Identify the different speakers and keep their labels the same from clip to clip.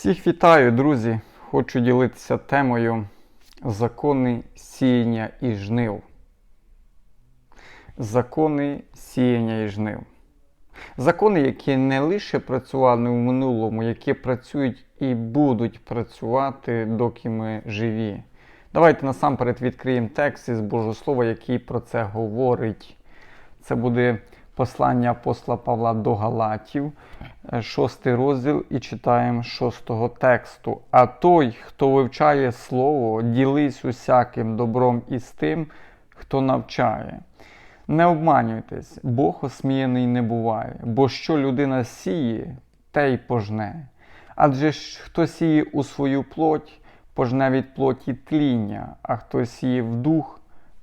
Speaker 1: Всіх вітаю, друзі! Хочу ділитися темою закони сіяння і жнив. Закони сіяння і жнив. Закони, які не лише працювали в минулому, які працюють і будуть працювати, доки ми живі. Давайте насамперед відкриємо текст із Божого Слова, який про це говорить. Це буде послання апостола Павла до Галатів, е, шостий розділ, і читаємо шостого тексту. А той, хто вивчає слово, ділись усяким добром із тим, хто навчає. Не обманюйтесь, Бог осміяний не буває, бо що людина сіє, те й пожне. Адже ж хто сіє у свою плоть, пожне від плоті тління, а хто сіє в дух,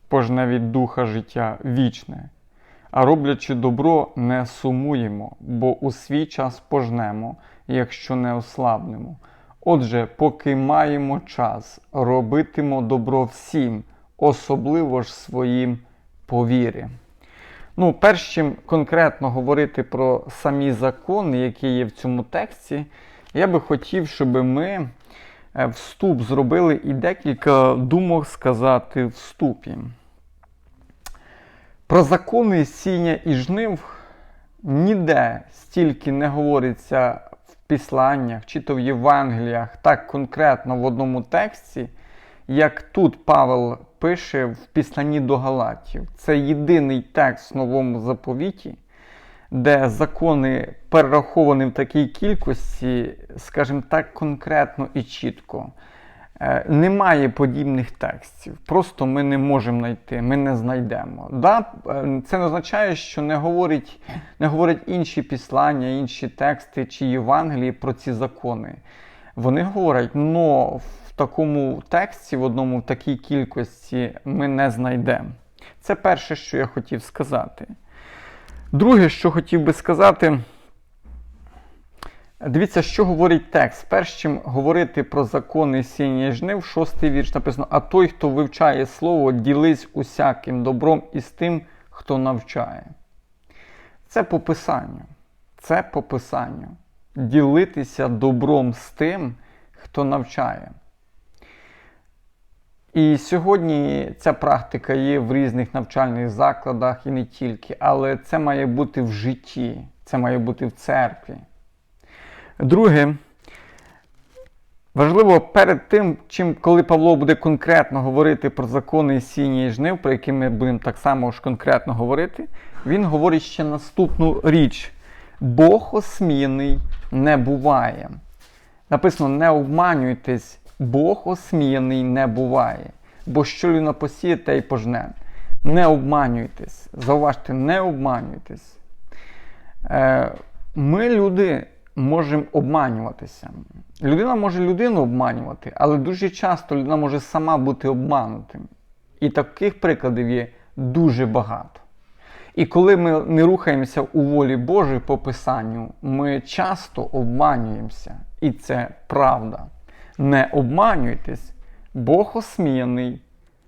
Speaker 1: пожне від духа життя вічне. А роблячи добро, не сумуємо, бо у свій час пожнемо, якщо не ослабнемо. Отже, поки маємо час, робитимо добро всім, особливо ж своїм по вірі. Ну, перш чим конкретно говорити про самі закони, які є в цьому тексті, я би хотів, щоб ми е, вступ зробили і декілька думок сказати вступі. Про закони сіння і жнив ніде стільки не говориться в післаннях чи то в Євангеліях так конкретно в одному тексті, як тут Павел пише в післанні до Галатів. Це єдиний текст в новому заповіті, де закони перераховані в такій кількості, скажімо так, конкретно і чітко. Е, Немає подібних текстів, просто ми не можемо знайти, ми не знайдемо. Да, е, Це не означає, що не говорить, не говорять інші післання, інші тексти чи Євангелії про ці закони. Вони говорять, але в такому тексті, в одному в такій кількості ми не знайдемо. Це перше, що я хотів сказати. Друге, що хотів би сказати. Дивіться, що говорить текст. Перш чим говорити про закони сіння жнив, шостий вірш написано: А той, хто вивчає слово, ділись усяким добром із тим, хто навчає. Це по писанню. Це по писанню. Ділитися добром з тим, хто навчає. І сьогодні ця практика є в різних навчальних закладах і не тільки, але це має бути в житті, це має бути в церкві. Друге, важливо перед тим, чим, коли Павло буде конкретно говорити про закони сіння жнив, про які ми будемо так само ж конкретно говорити, він говорить ще наступну річ: Бог осміяний не буває. Написано: не обманюйтесь, Бог осміяний не буває. Бо що людина посіє, те й пожне. Не обманюйтесь. Зауважте, не обманюйтесь. Е, Ми, люди, можемо обманюватися. Людина може людину обманювати, але дуже часто людина може сама бути обманутим. І таких прикладів є дуже багато. І коли ми не рухаємося у волі Божої по Писанню, ми часто обманюємося. І це правда. Не обманюйтесь, Бог осміяний,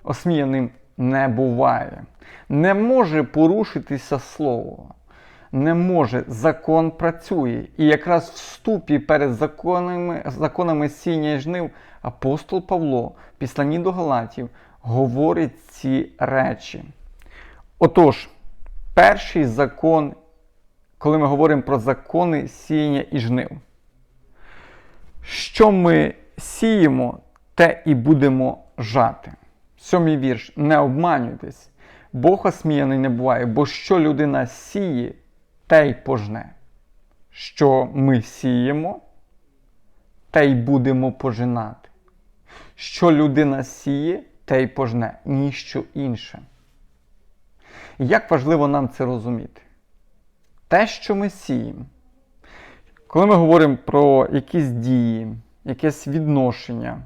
Speaker 1: осміяним не буває. Не може порушитися слово не може, закон працює. І якраз в ступі перед законами законами сіння і жнив апостол Павло, в післанні до Галатів, говорить ці речі. Отож, перший закон, коли ми говоримо про закони сіяння і жнив, що ми сіємо, те і будемо жати. Сьомий вірш. Не обманюйтесь. Бог осміяний не буває, бо що людина сіє, те й пожне. Що ми сіємо, те й будемо пожинати. Що людина сіє, те й пожне, ніщо інше. Як важливо нам це розуміти? Те, що ми сіємо, коли ми говоримо про якісь дії, якесь відношення,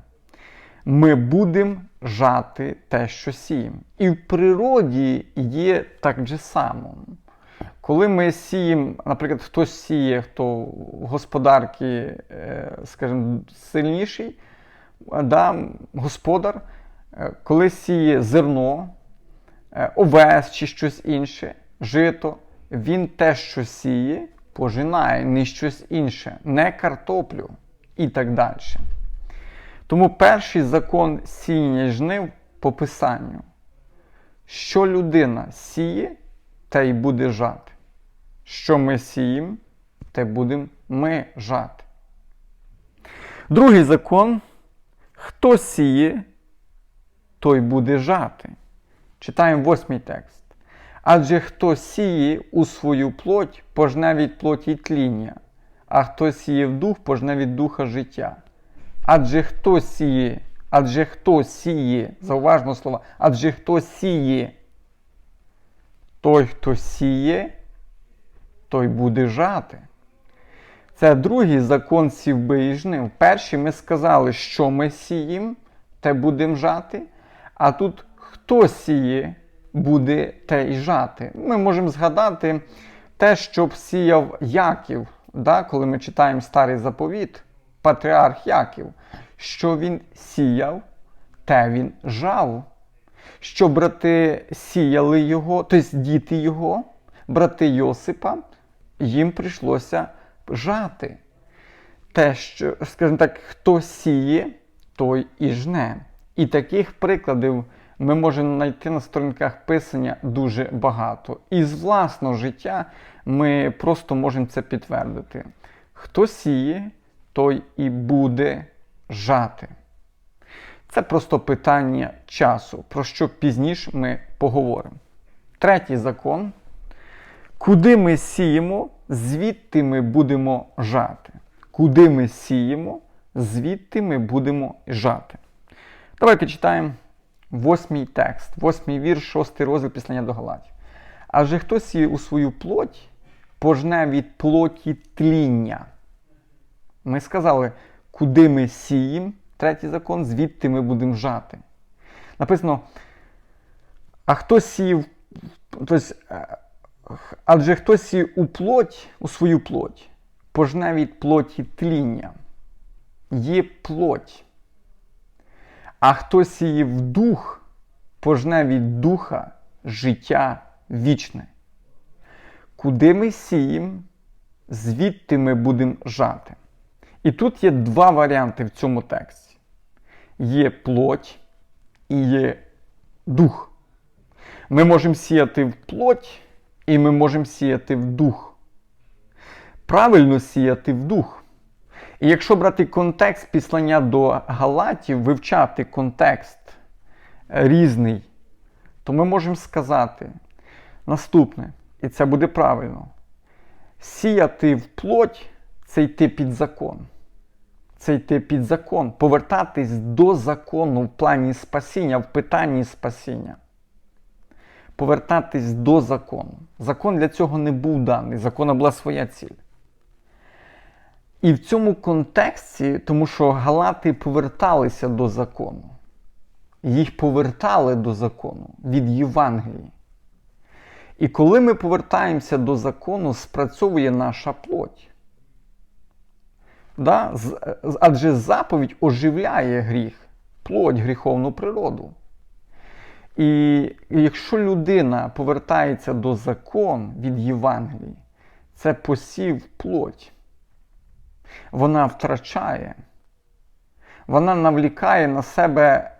Speaker 1: ми будемо жати те, що сіємо. І в природі є так же само. Коли ми сіємо, наприклад, хтось сіє, хто господарки, е, скажімо, сильніший, да, господар, е, коли сіє зерно, е, овес чи щось інше, жито, він те, що сіє, пожинає, не щось інше, не картоплю і так далі. Тому перший закон сіяння жнив по писанню. Що людина сіє, те й буде жати. Що ми сіємо, те будемо ми жати. Другий закон. Хто сіє, той буде жати. Читаємо восьмий текст. Адже хто сіє у свою плоть, пожне від плоті тління, а хто сіє в дух, пожне від духа життя. Адже хто сіє, адже хто сіє, зауважно слово, адже хто сіє, той, хто сіє, той буде жати. Це другий закон сівби і жнив. Перший ми сказали, що ми сіємо, те будемо жати. А тут хто сіє, буде те й жати. Ми можемо згадати те, що сіяв Яків, да, коли ми читаємо старий заповіт, патріарх Яків, що він сіяв, те він жав. Що брати сіяли його, тобто діти його, брати Йосипа, їм прийшлося жати. Те, що, скажімо так, хто сіє, той і жне. І таких прикладів ми можемо знайти на сторінках писання дуже багато. І з власного життя ми просто можемо це підтвердити. Хто сіє, той і буде жати. Це просто питання часу, про що пізніше ми поговоримо. Третій закон. Куди ми сіємо, звідти ми будемо жати. Куди ми сіємо, звідти ми будемо жати. Давайте читаємо восьмий текст, восьмий вірш, шостий розділ післання до Галатів. Адже хто сіє у свою плоть, пожне від плоті тління. Ми сказали, куди ми сіємо, третій закон, звідти ми будемо жати. Написано, а хто сіяв, тобто, адже хто сіє у плоть, у свою плоть, пожне від плоті тління. Є плоть. А хто сіє в дух, пожне від духа життя вічне. Куди ми сіємо, звідти ми будемо жати. І тут є два варіанти в цьому тексті: є плоть і є дух. Ми можемо сіяти в плоть, і ми можемо сіяти в дух. Правильно сіяти в дух. І якщо брати контекст післання до Галатів, вивчати контекст різний, то ми можемо сказати наступне, і це буде правильно: сіяти в плоть це йти під закон. Це йти під закон, повертатись до закону в плані спасіння, в питанні спасіння. Повертатись до закону. Закон для цього не був даний, закона була своя ціль. І в цьому контексті, тому що Галати поверталися до закону, їх повертали до закону від Євангелії. І коли ми повертаємося до закону, спрацьовує наша плоть. Да? Адже заповідь оживляє гріх, плоть, гріховну природу. І якщо людина повертається до закону від Євангелії, це посів плоть. Вона втрачає, вона навлікає на себе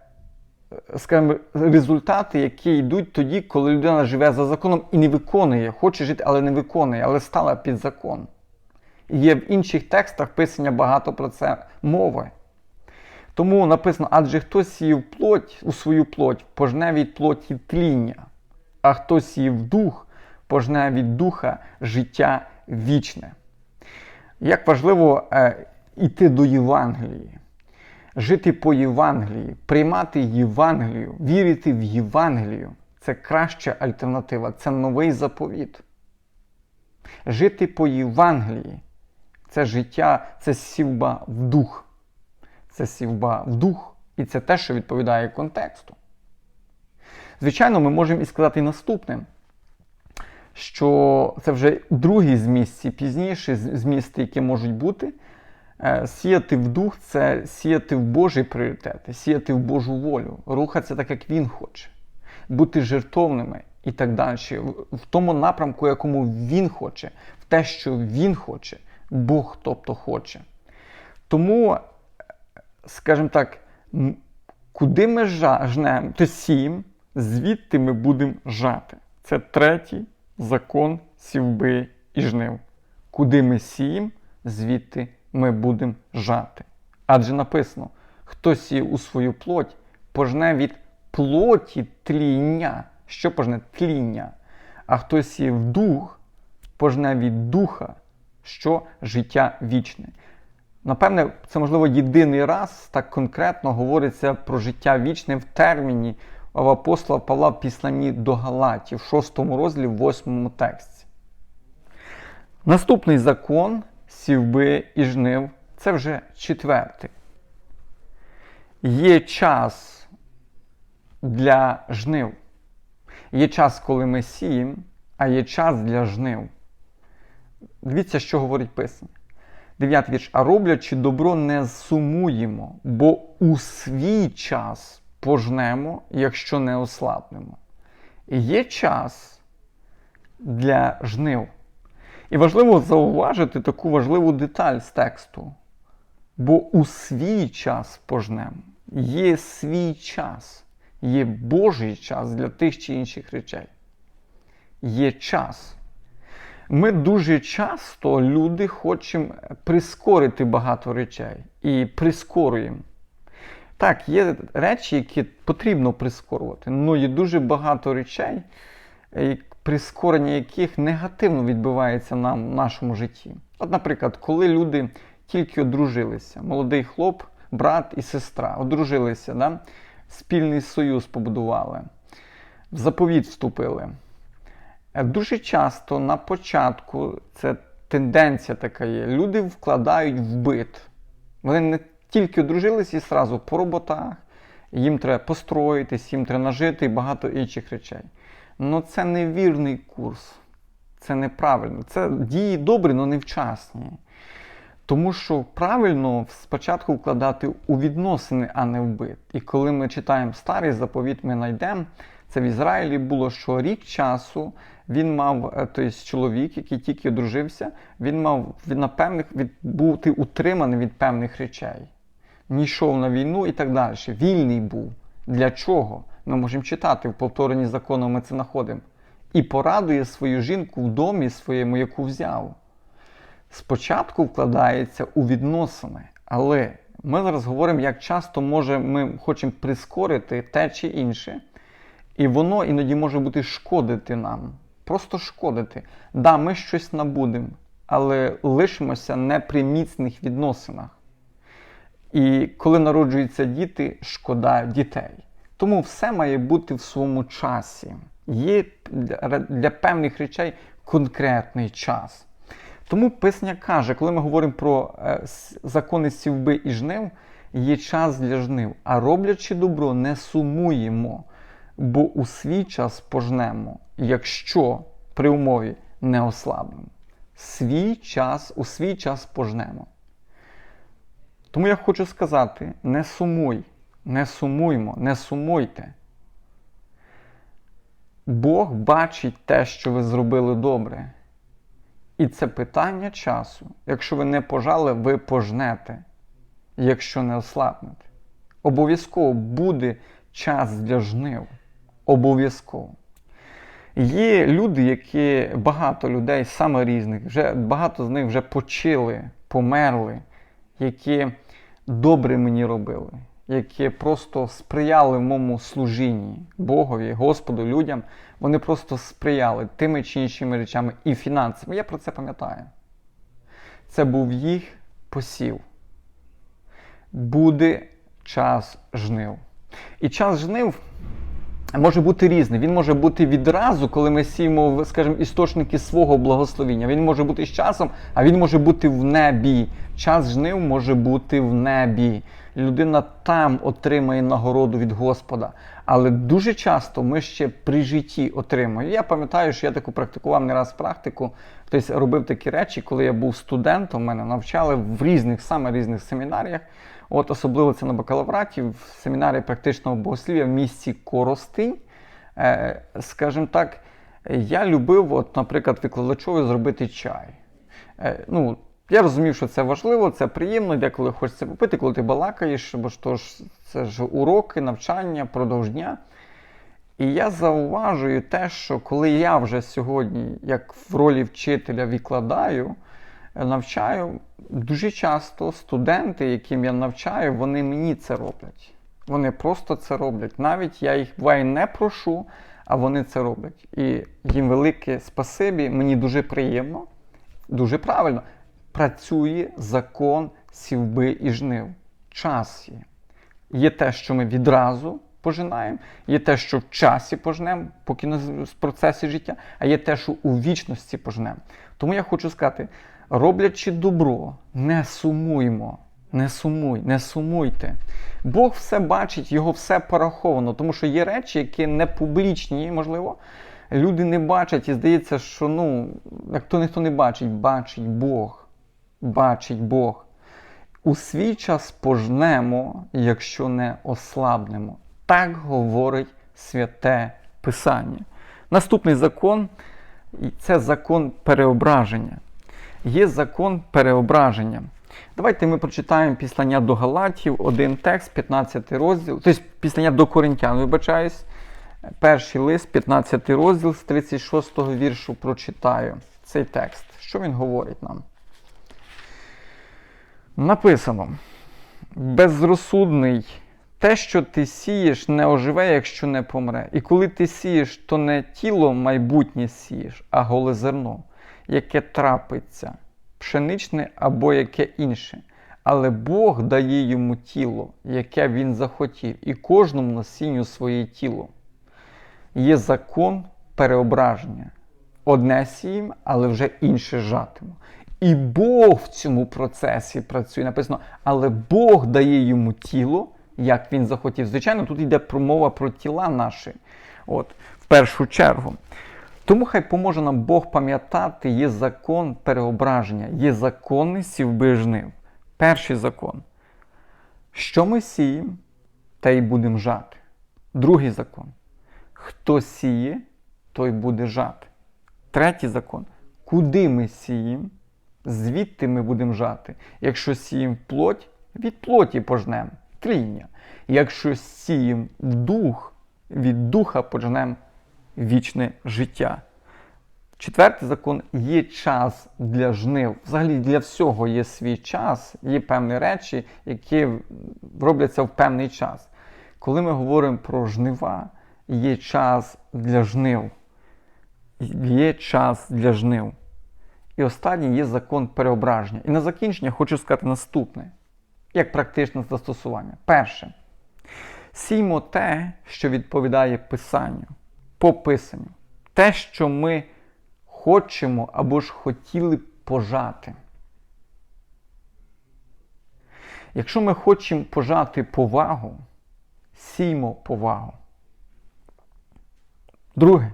Speaker 1: скажімо, результати, які йдуть тоді, коли людина живе за законом і не виконує, хоче жити, але не виконує, але стала під закон. Є в інших текстах писання багато про це мови. Тому написано, адже хто сіяв плоть у свою плоть, пожне від плоті тління, а хто сіяв дух, пожне від духа життя вічне. Як важливо е, йти до Євангелії, жити по Євангелії, приймати Євангелію, вірити в Євангелію це краща альтернатива, це новий заповіт. Жити по Євангелії це життя, це сівба в дух. Це сівба в дух, і це те, що відповідає контексту. Звичайно, ми можемо і сказати наступне, що це вже другий зміст, і пізніші змісти, які можуть бути. Сіяти в дух це сіяти в Божі пріоритети, сіяти в Божу волю, рухатися так, як Він хоче, бути жертовними і так далі, в тому напрямку, якому Він хоче, в те, що Він хоче, Бог тобто хоче. Тому, скажімо так, куди ми жнемо, то сіємо, звідти ми будемо жати. Це третій закон сівби і жнив. Куди ми сіємо, звідти ми будемо жати. Адже написано: хто сіє у свою плоть, пожне від плоті тління. Що пожне тління? А хто сіє в дух, пожне від духа, що життя вічне. Напевне, це можливо єдиний раз так конкретно говориться про життя вічне в терміні апостола Павла в післанні до Галатів, в 6 розділі, в 8 тексті. Наступний закон сівби і жнив це вже четвертий. Є час для жнив. Є час, коли ми сіємо, а є час для жнив. Дивіться, що говорить Писання. Дев'ятий вірш. А роблячи добро, не сумуємо, бо у свій час пожнемо, якщо не ослабнемо. Є час для жнив. І важливо зауважити таку важливу деталь з тексту. Бо у свій час пожнемо. Є свій час, є Божий час для тих чи інших речей. Є час. Ми дуже часто, люди, хочемо прискорити багато речей і прискорюємо. Так, є речі, які потрібно прискорювати, але є дуже багато речей, прискорення яких негативно відбувається нам в нашому житті. От, наприклад, коли люди тільки одружилися, молодий хлоп, брат і сестра одружилися, да? спільний союз побудували, в заповіт вступили. Е, Дуже часто на початку це тенденція така є. Люди вкладають в бит. Вони не тільки одружились і сразу по роботах, їм треба построїтись, їм треба нажити і багато інших речей. Ну це невірний курс. Це неправильно. Це дії добрі, але невчасні. Тому що правильно спочатку вкладати у відносини, а не в бит. І коли ми читаємо старий заповіт, ми знайдемо. Це в Ізраїлі було, що рік часу він мав, тобто чоловік, який тільки одружився, він мав від, на певних, від, бути утриманий від певних речей. Не йшов на війну і так далі. Вільний був. Для чого? Ми можемо читати в повторенні закону, ми це знаходимо. І порадує свою жінку в домі своєму, яку взяв. Спочатку вкладається у відносини, але ми зараз говоримо, як часто може ми хочемо прискорити те чи інше, і воно іноді може бути шкодити нам. Просто шкодити. Да, ми щось набудемо, але лишимося не при міцних відносинах. І коли народжуються діти, шкода дітей. Тому все має бути в своєму часі. Є для, певних речей конкретний час. Тому Писання каже, коли ми говоримо про е, закони сівби і жнив, є час для жнив, а роблячи добро, не сумуємо, бо у свій час пожнемо, якщо при умові не ослабнемо. Свій час, у свій час пожнемо. Тому я хочу сказати: не сумуй, не сумуймо, не сумуйте. Бог бачить те, що ви зробили добре. І це питання часу. Якщо ви не пожали, ви пожнете, якщо не ослабнете. Обов'язково буде час для жнив. Обов'язково. Є люди, які багато людей, саме різних, вже багато з них вже почили, померли, які добре мені робили, які просто сприяли моєму служінні Богові, Господу, людям. Вони просто сприяли тими чи іншими речами і фінансами. Я про це пам'ятаю. Це був їх посів. Буде час жнив. І час жнив може бути різний. Він може бути відразу, коли ми сіємо, скажімо, істочники свого благословіння. Він може бути з часом, а він може бути в небі. Час жнив може бути в небі. Людина там отримає нагороду від Господа. Але дуже часто ми ще при житті отримуємо. Я пам'ятаю, що я таку практикував не раз практику. Хтось робив такі речі, коли я був студентом, мене навчали в різних, саме різних семінаріях. От особливо це на бакалавраті, в семінарі практичного богослів'я в місті Коростинь. Е, скажімо так, я любив, от, наприклад, викладачові зробити чай. Е, ну, Я розумів, що це важливо, це приємно, деколи хочеться попити, коли ти балакаєш, бо ж то ж це ж уроки, навчання, продовж дня. І я зауважую те, що коли я вже сьогодні, як в ролі вчителя, викладаю, навчаю, дуже часто студенти, яким я навчаю, вони мені це роблять. Вони просто це роблять. Навіть я їх буває не прошу, а вони це роблять. І їм велике спасибі, мені дуже приємно, дуже правильно. Працює закон сівби і жнив. Час є. Є те, що ми відразу пожинаємо, є те, що в часі пожнемо, поки на процесі життя, а є те, що у вічності пожнемо. Тому я хочу сказати: роблячи добро, не сумуймо, не сумуй, не сумуйте. Бог все бачить, його все пораховано, тому що є речі, які не публічні, можливо. Люди не бачать і здається, що ну, як то ніхто не бачить, бачить Бог. Бачить Бог. У свій час пожнемо, якщо не ослабнемо. Так говорить святе Писання. Наступний закон це закон переображення. Є закон переображення. Давайте ми прочитаємо післання до Галатів, один текст, 15 розділ, тобто післання до Коринтян, вибачаюсь, перший лист, 15 розділ з 36 віршу прочитаю цей текст. Що він говорить нам? Написано: безрозсудний, те, що ти сієш, не оживе, якщо не помре. І коли ти сієш, то не тіло майбутнє сієш, а голе зерно, яке трапиться, пшеничне або яке інше. Але Бог дає йому тіло, яке він захотів, і кожному насінню своє тіло. Є закон переображення. Одне сіємо, але вже інше жатимо. І Бог в цьому процесі працює. Написано, але Бог дає йому тіло, як він захотів. Звичайно, тут йде промова про тіла наші. От, в першу чергу. Тому хай поможе нам Бог пам'ятати, є закон переображення, є закони сівби жнив. Перший закон. Що ми сіємо, те й будемо жати. Другий закон. Хто сіє, той буде жати. Третій закон. Куди ми сіємо, звідти ми будемо жати. Якщо сіємо плоть, від плоті пожнемо тління. Якщо сіємо в дух, від духа пожнемо вічне життя. Четвертий закон є час для жнив. Взагалі для всього є свій час, є певні речі, які робляться в певний час. Коли ми говоримо про жнива, є час для жнив. Є час для жнив. І останній є закон переображення. І на закінчення хочу сказати наступне, як практичне застосування. Перше. Сіймо те, що відповідає Писанню, по Писанню. Те, що ми хочемо або ж хотіли пожати. Якщо ми хочемо пожати повагу, сіймо повагу. Друге.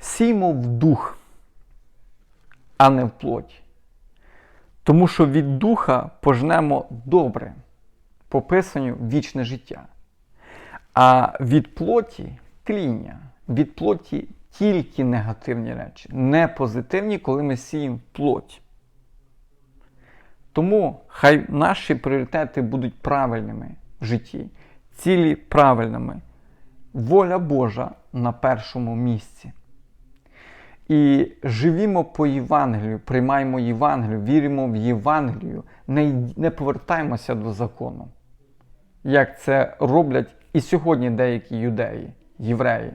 Speaker 1: Сіймо в дух, а не в плоті. Тому що від духа пожнемо добре, по Писанню вічне життя. А від плоті тління, від плоті тільки негативні речі, не позитивні, коли ми сіємо плоть. Тому хай наші пріоритети будуть правильними в житті, цілі правильними. Воля Божа на першому місці. І живімо по Євангелію, приймаємо Євангелію, віримо в Євангелію, не, не повертаємося до закону. Як це роблять і сьогодні деякі юдеї, євреї,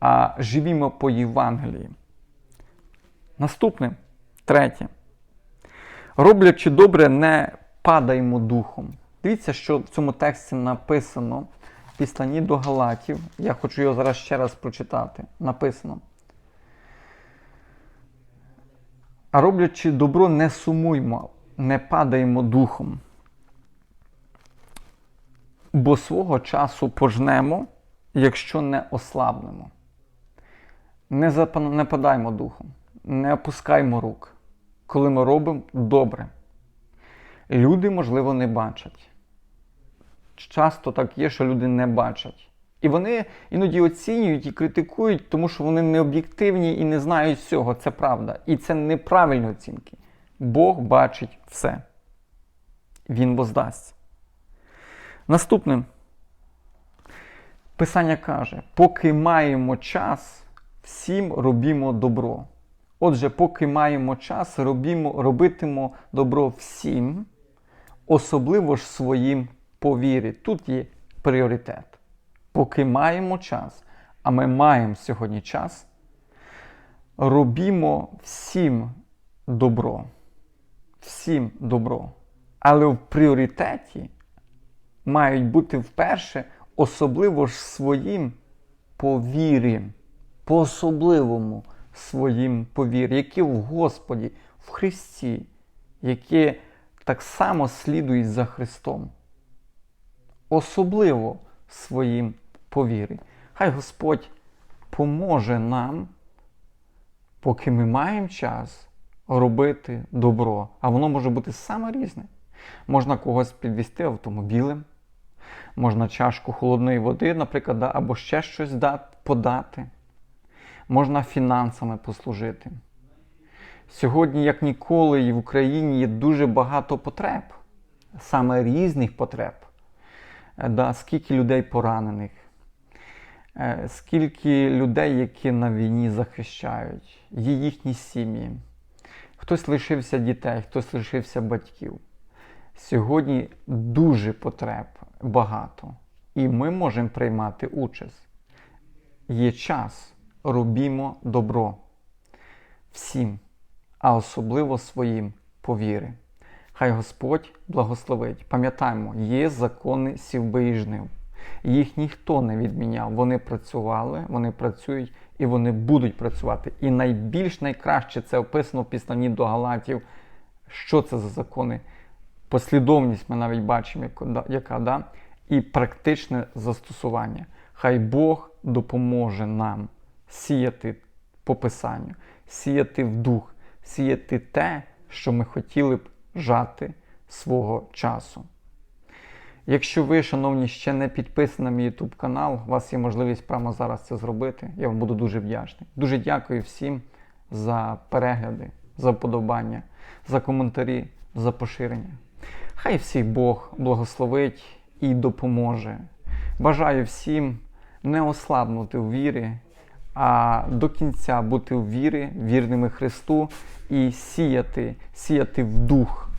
Speaker 1: а живімо по Євангелії. Наступне, третє. Роблячи добре, не падаймо духом. Дивіться, що в цьому тексті написано післанні до Галатів. Я хочу його зараз ще раз прочитати. Написано. А роблячи добро, не сумуймо, не падаємо духом. Бо свого часу пожнемо, якщо не ослабнемо. Не, запа- не падаймо духом, не опускаймо рук, коли ми робимо добре. Люди, можливо, не бачать. Часто так є, що люди не бачать. І вони іноді оцінюють і критикують, тому що вони не об'єктивні і не знають всього. Це правда. І це неправильні оцінки. Бог бачить все. Він воздасть. Наступним. Писання каже: поки маємо час, всім робімо добро. Отже, поки маємо час, робімо, робитимо добро всім, особливо ж своїм по вірі. Тут є пріоритет. Поки маємо час, а ми маємо сьогодні час, робімо всім добро. Всім добро. Але в пріоритеті мають бути вперше, особливо ж своїм по по особливому своїм по вірі, які в Господі, в Христі, які так само слідують за Христом. Особливо своїм по вірі. Хай Господь поможе нам, поки ми маємо час робити добро. А воно може бути саме різне. Можна когось підвести автомобілем, можна чашку холодної води, наприклад, або ще щось подати. Можна фінансами послужити. Сьогодні, як ніколи, і в Україні є дуже багато потреб, саме різних потреб. Е, Да, скільки людей поранених, скільки людей, які на війні захищають, є їхні сім'ї. Хтось лишився дітей, хтось лишився батьків. Сьогодні дуже потреб багато, і ми можемо приймати участь. Є час, робімо добро всім, а особливо своїм по вірі. Хай Господь благословить. Пам'ятаємо, є закони сівби і жнив. Їх ніхто не відміняв. Вони працювали, вони працюють і вони будуть працювати. І найбільш найкраще це описано в післанні до Галатів. Що це за закони? Послідовність ми навіть бачимо, яка, да? і практичне застосування. Хай Бог допоможе нам сіяти по Писанню, сіяти в дух, сіяти те, що ми хотіли б жати свого часу. Якщо ви, шановні, ще не підписані на мій YouTube канал, у вас є можливість прямо зараз це зробити. Я вам буду дуже вдячний. Дуже дякую всім за перегляди, за вподобання, за коментарі, за поширення. Хай всіх Бог благословить і допоможе. Бажаю всім не ослабнути в вірі, а до кінця бути в вірі, вірними Христу і сіяти, сіяти в дух.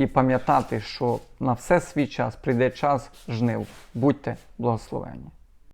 Speaker 1: І пам'ятати, що на все свій час прийде час жнив. Будьте благословені.